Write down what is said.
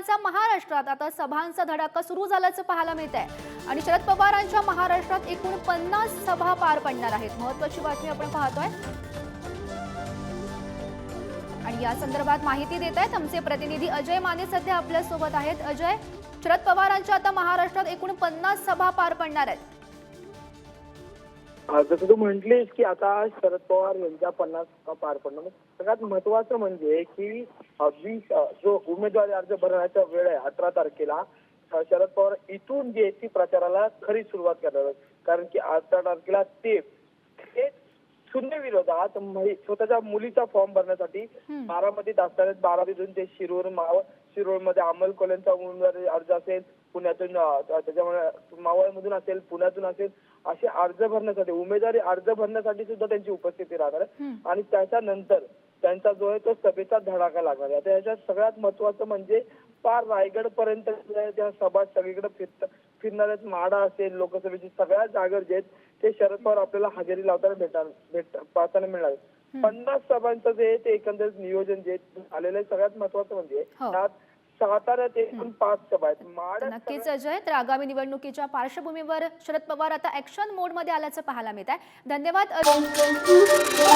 पवारांचा महाराष्ट्रात आता सभांचा धडाका सुरू झाल्याचं पाहायला मिळत आहे आणि शरद पवारांच्या महाराष्ट्रात एकूण पन्नास सभा पार पडणार आहेत. महत्वाची बातमी आपण पाहतोय. आणि या संदर्भात माहिती देत आहेत आमचे प्रतिनिधी अजय माने सध्या आपल्यासोबत आहेत. अजय शरद पवारांच्या आता महाराष्ट्रात एकूण पन्नास सभा पार पडणार आहेत. जसं तू म्हटलीस की आता शरद पवार यांच्या पन्नास पार पडणार. सगळ्यात महत्वाचं म्हणजे की वीस जो उमेदवारी अर्ज भरण्याचा वेळ आहे अठरा तारखेला शरद पवार इथून जे आहे ती प्रचाराला खरी सुरुवात करणार आहेत. कारण की अठरा तारखेला ते शून्य विरोधात स्वतःच्या मुलीचा फॉर्म भरण्यासाठी. बारामतीत असतात बारामतीतून ते शिरूर मावळ शिरूरमध्ये अमल कोल्यांचा उमेदवारी अर्ज असेल पुण्यातून त्याच्यामुळे मावळमधून असेल पुण्यातून असेल असे अर्ज भरण्यासाठी उमेदवारी अर्ज भरण्यासाठी सुद्धा त्यांची उपस्थिती राहणार आहे. आणि त्याच्यानंतर त्यांचा जो आहे तो सभेचा धडाका लागणार आहे. आता याच्यात सगळ्यात महत्वाचं म्हणजे पार रायगड पर्यंत त्या सभा सगळीकडे फिरत फिरणार आहेत माडा असेल लोकसभेची सगळ्या जागर जे आहेत ते शरद पवार आपल्याला हजेरी लावताना भेटणार भेट पाहताना मिळणार. पन्नास सभांचं जे ते एकंदरीत नियोजन जे आलेलं आहे सगळ्यात महत्वाचं म्हणजे हो. त्यात साताऱ्यात एकूण पाच सभा आहेत. माड्यात नक्कीच अजय तर आगामी निवडणुकीच्या पार्श्वभूमीवर शरद पवार आता ऍक्शन मोडमध्ये आल्याचं पाहायला मिळत आहे धन्यवाद अजय.